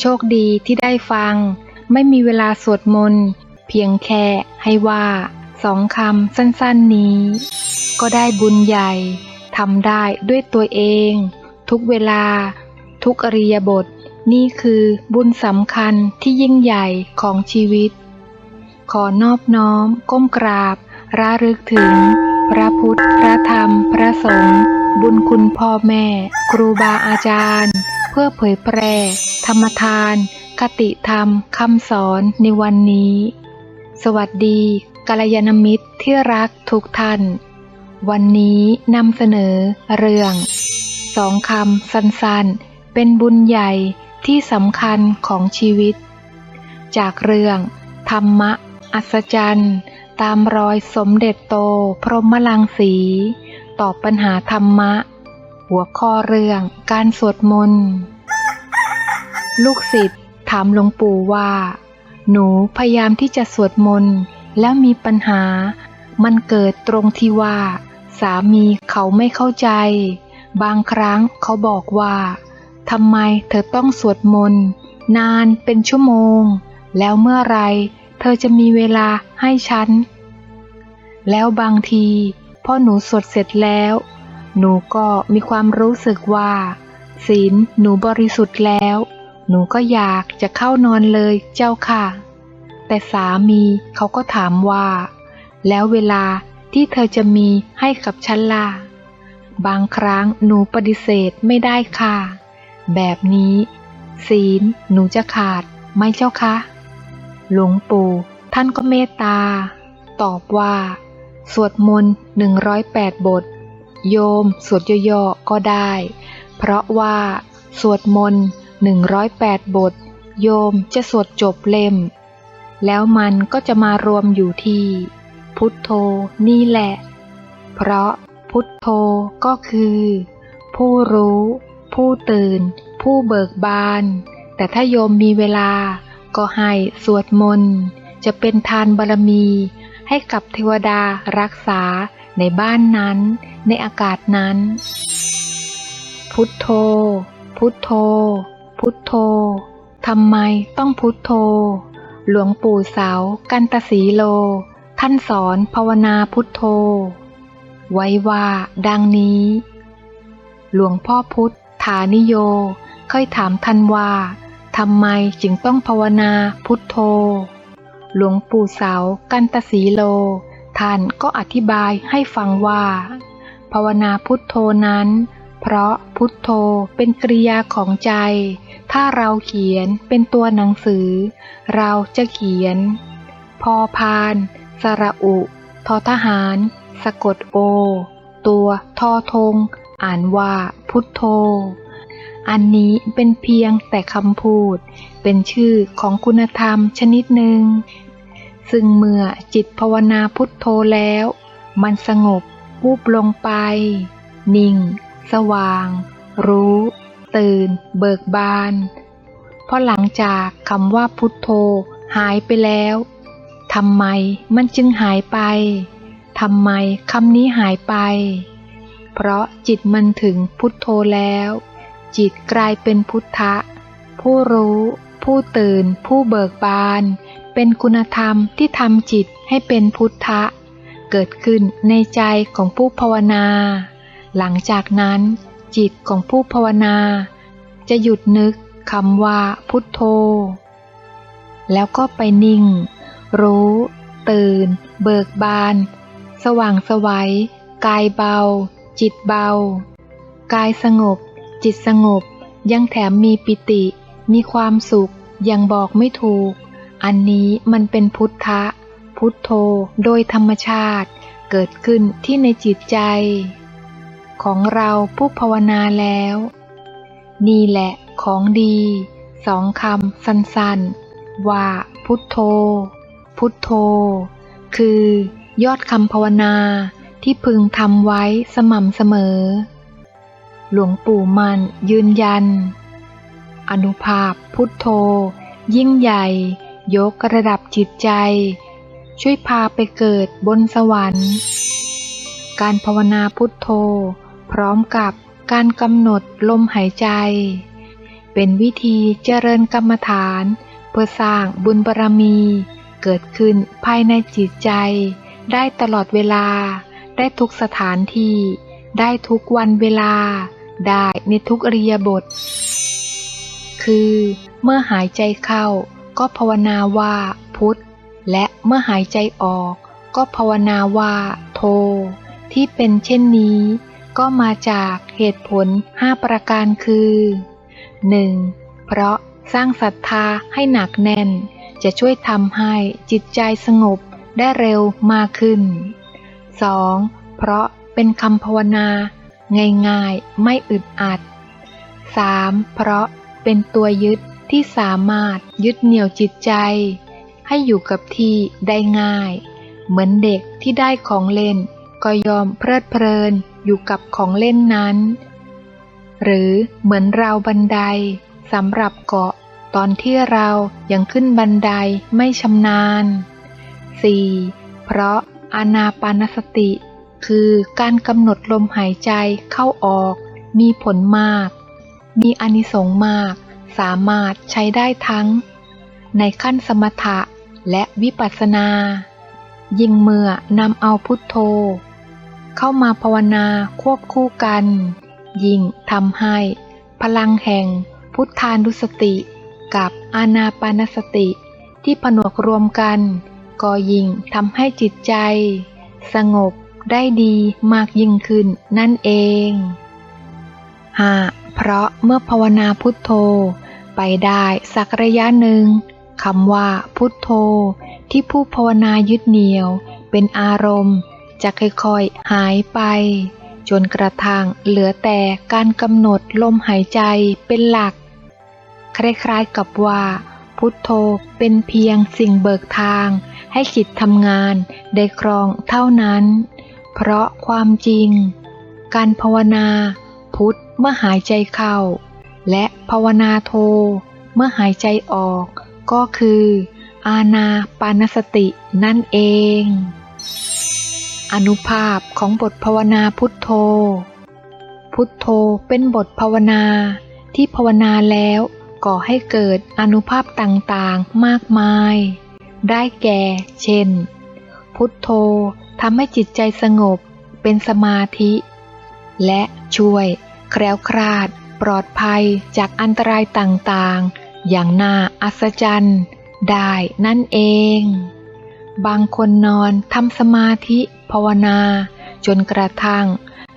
โชคดีที่ได้ฟัง ไม่มีเวลาสวดมนต์เพียงแค่ให้ว่าสองคำสั้นๆนี้ ก็ได้บุญใหญ่ทำได้ด้วยตัวเอง ทุกเวลา ทุกอริยบท นี่คือบุญสำคัญที่ยิ่งใหญ่ของชีวิต ขอนอบน้อมก้มกราบระลึกถึง พระพุทธ พระธรรม พระสงฆ์บุญคุณพ่อแม่ ครูบาอาจารย์ เพื่อเผยแพร่ ธรรมทาน คติธรรมคำสอนในวันนี้ สวัสดีกัลยาณมิตรที่รักทุกท่าน วันนี้นำเสนอเรื่องสองคำสั้นๆ เป็นบุญใหญ่ที่สำคัญของชีวิต จากเรื่อง ธรรมะ อัศจรรย์ ตามรอยสมเด็จโตพรหมลังสี ตอบปัญหาธรรมะ หัวข้อเรื่องการสวดมนต์ ลูกศิษย์ถามหลวงปู่ว่า หนูพยายามที่จะสวดมนต์แล้วมีปัญหา มันเกิดตรงที่ว่า สามีเขาไม่เข้าใจ บางครั้งเขาบอกว่าทำไมเธอต้องสวดมนต์นานเป็นชั่วโมง แล้วเมื่อไรเธอจะมีเวลาให้ฉัน แล้วบางทีพอหนูสวดเสร็จแล้ว หนูก็มีความรู้สึกว่า ศีลหนูบริสุทธิ์แล้ว หนูก็อยากจะเข้านอนเลยเจ้าค่ะ แต่สามีเขาก็ถามว่า แล้วเวลาที่เธอจะมีให้กับฉันล่ะ บางครั้งหนูปฏิเสธไม่ได้ค่ะ แบบนี้ ศีลหนูจะขาดไหมเจ้าคะหลวงปู่ท่านก็เมตตา ตอบว่า สวดมนต์หนึ่งร้อยแปดบท โยมสวดย่อๆก็ได้ เพราะว่า สวดมนต์ หนึ่งร้อยแปดบท โยมจะสวดจบเล่ม แล้วมันก็จะมารวมอยู่ที่ พุทโธนี่แหละ เพราะพุทโธก็คือ ผู้รู้ ผู้ตื่น ผู้เบิกบาน แต่ถ้าโยมมีเวลา ก็ให้สวดมนต์ จะเป็นทานบารมี ให้กับเทวดารักษาในบ้านนั้น ในอากาศนั้น พุทโธ พุทโธ พุทโธทำไมต้องพุทโธ หลวงปู่เสา กันตสีโล ท่านสอนภาวนาพุทโธ ไว้ว่าดังนี้ หลวงพ่อพุทธานิโยเคยถามท่านว่าทำไมจึงต้องภาวนาพุทโธ หลวงปู่เสา กันตสีโล ท่านก็อธิบายให้ฟังว่า ภาวนาพุทโธนั้น เพราะพุทโธเป็นกริยาของใจ ถ้าเราเขียนเป็นตัวหนังสือ เราจะเขียน พอพาน สระอุ ทอทหาร สะกดโอ ตัวทอทง อ่านว่าพุทโธ อันนี้เป็นเพียงแต่คำพูด เป็นชื่อของคุณธรรมชนิดหนึ่ง ซึ่งเมื่อจิตภาวนาพุทโธแล้ว มันสงบวูบลงไป นิ่ง สว่าง รู้ ตื่น เบิกบาน เพราะหลังจากคำว่าพุทโธหายไปแล้วทำไมมันจึงหายไปทำไมคำนี้หายไป เพราะจิตมันถึงพุทโธแล้ว จิตกลายเป็นพุทธะ ผู้รู้ ผู้ตื่น ผู้เบิกบาน เป็นคุณธรรมที่ทำจิตให้เป็นพุทธะ เกิดขึ้นในใจของผู้ภาวนา หลังจากนั้น จิตของผู้ภาวนา จะหยุดนึกคำว่าพุทโธ แล้วก็ไปนิ่ง รู้ ตื่น เบิกบาน สว่างสวัยกายเบา จิตเบา กายสงบ จิตสงบ ยังแถมมีปิติ มีความสุข ยังบอกไม่ถูก อันนี้มันเป็นพุทธะ พุทโธโดยธรรมชาติ เกิดขึ้นที่ในจิตใจ ของเราผู้ภาวนาแล้ว นี่แหละของดีสองคำสั้นๆ ว่าพุทโธ พุทโธ คือยอดคำภาวนาที่พึงทำไว้สม่ำเสมอ หลวงปู่มันยืนยัน อนุภาพพุทโธ ยิ่งใหญ่ ยกระดับจิตใจ ช่วยพาไปเกิดบนสวรรค์ การภาวนาพุทโธ พร้อมกับการกำหนดลมหายใจ เป็นวิธีเจริญกรรมฐาน เพื่อสร้างบุญบารมี เกิดขึ้นภายในจิตใจ ได้ตลอดเวลา ได้ทุกสถานที่ ได้ทุกวันเวลา ได้ในทุกอริยบท คือเมื่อหายใจเข้าก็ภาวนาว่าพุทธและเมื่อหายใจออกก็ภาวนาว่าโท ที่เป็นเช่นนี้ ก็มาจากเหตุผลห้าประการคือ 1. เพราะสร้างศรัทธาให้หนักแน่น จะช่วยทำให้จิตใจสงบได้เร็วมากขึ้น 2. เพราะเป็นคำภาวนา ง่ายๆ ไม่อึดอัด 3. เพราะเป็นตัวยึดที่สามารถยึดเหนี่ยวจิตใจ ให้อยู่กับที่ได้ง่าย เหมือนเด็กที่ได้ของเล่นก็ยอมเพลิดเพลิน อยู่กับของเล่นนั้น หรือเหมือนราวบันไดสำหรับเกาะตอนที่เรายังขึ้นบันไดไม่ชำนาญ 4. เพราะอานาปานสติ คือการกำหนดลมหายใจเข้าออก มีผลมาก มีอานิสงส์มาก สามารถใช้ได้ทั้ง ในขั้นสมถะและวิปัสสนา ยิ่งเมื่อนำเอาพุทโธ เข้ามาภาวนาควบคู่กัน ยิ่งทำให้ พลังแห่งพุทธานุสติ กับอานาปานสติ ที่ผนวกรวมกัน ก็ยิ่งทำให้จิตใจ สงบได้ดีมากยิ่งขึ้นนั่นเองหาเพราะเมื่อภาวนาพุทโธ ไปได้สักระยะหนึ่งคำว่าพุทโธ ที่ผู้ภาวนายึดเหนี่ยว เป็นอารมณ์ จะค่อยๆหายไป จนกระทั่งเหลือแต่การกำหนดลมหายใจเป็นหลัก คล้ายๆกับว่า พุทโธเป็นเพียงสิ่งเบิกทาง ให้จิตทำงานได้ครองเท่านั้น เพราะความจริง การภาวนา พุทธเมื่อหายใจเข้า และภาวนาโทเมื่อหายใจออกก็คือ อาณาปานสตินั่นเอง อนุภาพของบทภาวนาพุทโธ พุทโธเป็นบทภาวนาที่ภาวนาแล้วก่อให้เกิดอนุภาพต่างๆมากมาย ได้แก่ เช่น พุทโธทำให้จิตใจสงบเป็นสมาธิ และช่วยแคล้วคลาดปลอดภัยจากอันตรายต่างๆ อย่างน่าอัศจรรย์ได้นั่นเอง บางคนนอนทำสมาธิภาวนา จนกระทั่ง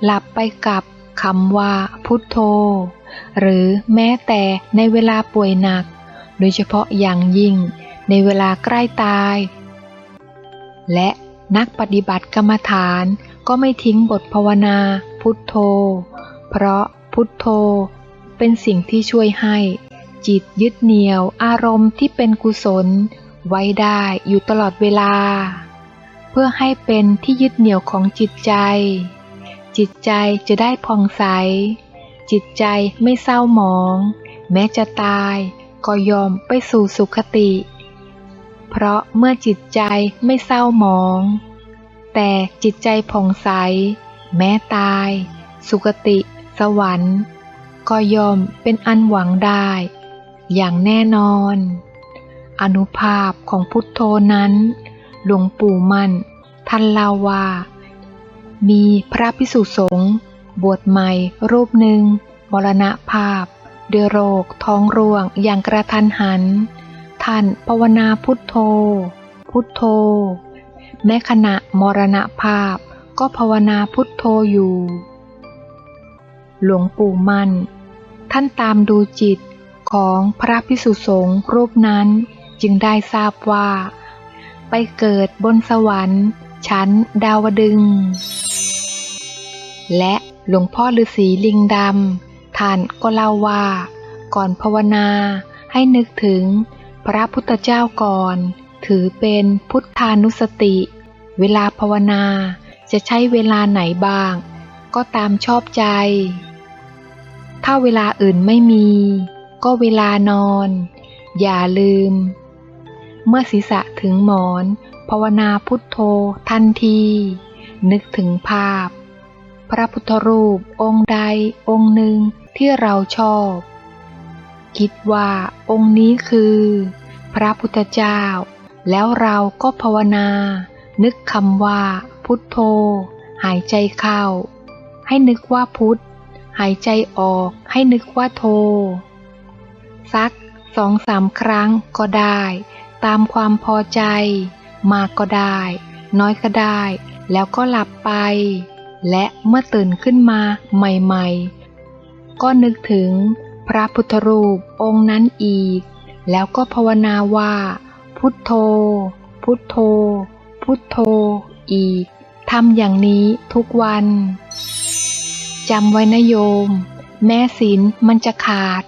หลับไปกับคำว่าพุทโธ หรือแม้แต่ในเวลาป่วยหนัก โดยเฉพาะอย่างยิ่งในเวลาใกล้ตาย และนักปฏิบัติกรรมฐานก็ไม่ทิ้งบทภาวนาพุทโธ เพราะพุทโธ เป็นสิ่งที่ช่วยให้ จิตยึดเหนี่ยวอารมณ์ที่เป็นกุศล ไว้ได้อยู่ตลอดเวลา เพื่อให้เป็นที่ยึดเหนี่ยวของจิตใจ จิตใจจะได้ผ่องใส จิตใจไม่เศร้าหมอง แม้จะตายก็ยอมไปสู่สุคติ เพราะเมื่อจิตใจไม่เศร้าหมอง แต่จิตใจผ่องใส แม้ตาย สุคติ สวรรค์ ก็ยอมเป็นอันหวังได้ อย่างแน่นอน อนุภาพของพุทโธนั้น หลวงปู่มั่นท่านเล่าว่า มีพระพิสุสงฆ์บวชใหม่รูปหนึ่งมรณภาพด้วยโรคท้องร่วงอย่างกระทันหัน ท่านภาวนาพุทโธ พุทโธ แม้ขณะมรณภาพก็ภาวนาพุทโธอยู่ หลวงปู่มั่น ท่านตามดูจิตของพระพิสุสงฆ์รูปนั้น จึงได้ทราบว่า ไปเกิดบนสวรรค์ชั้นดาวดึง และหลวงพ่อฤาษีลิงดำท่านก็เล่าว่า ก่อนภาวนาให้นึกถึงพระพุทธเจ้าก่อน ถือเป็นพุทธานุสติ เวลาภาวนาจะใช้เวลาไหนบ้าง ก็ตามชอบใจ ถ้าเวลาอื่นไม่มี ก็เวลานอน อย่าลืม เมื่อศีรษะถึงหมอน ภาวนาพุทโธ ทันที นึกถึงภาพ พระพุทธรูปองค์ใดองค์หนึ่งที่เราชอบ คิดว่าองค์นี้คือ พระพุทธเจ้า แล้วเราก็ภาวนา นึกคำว่า พุทโธ หายใจเข้า ให้นึกว่าพุทธหายใจออกให้นึกว่าโท สักสองสามครั้งก็ได้ ตามความพอใจ มากก็ได้ น้อยก็ได้ แล้วก็หลับไป และเมื่อตื่นขึ้นมาใหม่ๆ ก็นึกถึงพระพุทธรูปองค์นั้นอีก แล้วก็ภาวนาว่า พุทโธ พุทโธ พุทโธ อีกทำอย่างนี้ทุกวันจำไว้นะโยม แม้ศีลมันจะขาด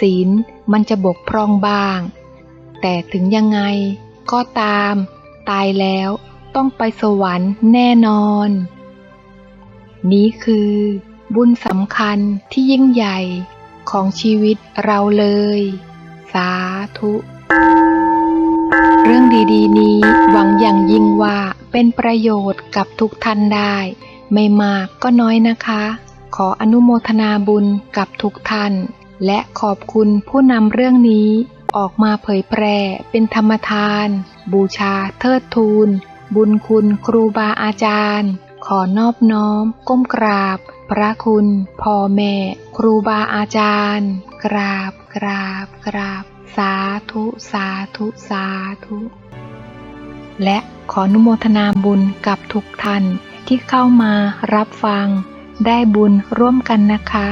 ศีลมันจะบกพร่องบ้าง แต่ถึงยังไง ก็ตาม ตายแล้วต้องไปสวรรค์แน่นอน นี้คือ บุญสำคัญที่ยิ่งใหญ่ของชีวิตเราเลย สาธุ เรื่องดีๆ นี้หวังอย่างยิ่งว่าเป็นประโยชน์กับทุกท่านได้ ไม่มากก็น้อยนะคะ ขออนุโมทนาบุญกับทุกท่าน และขอบคุณผู้นำเรื่องนี้ ออกมาเผยแพร่เป็นธรรมทาน บูชาเทิดทูน บุญคุณครูบาอาจารย์ ขอนอบน้อม ก้มกราบ พระคุณพ่อแม่ ครูบาอาจารย์ กราบกราบกราบ สาธุสาธุสาธุ และขออนุโมทนาบุญกับทุกท่านที่เข้ามารับฟัง ได้บุญร่วมกันนะคะ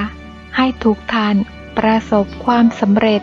ให้ทุกท่านประสบความสำเร็จ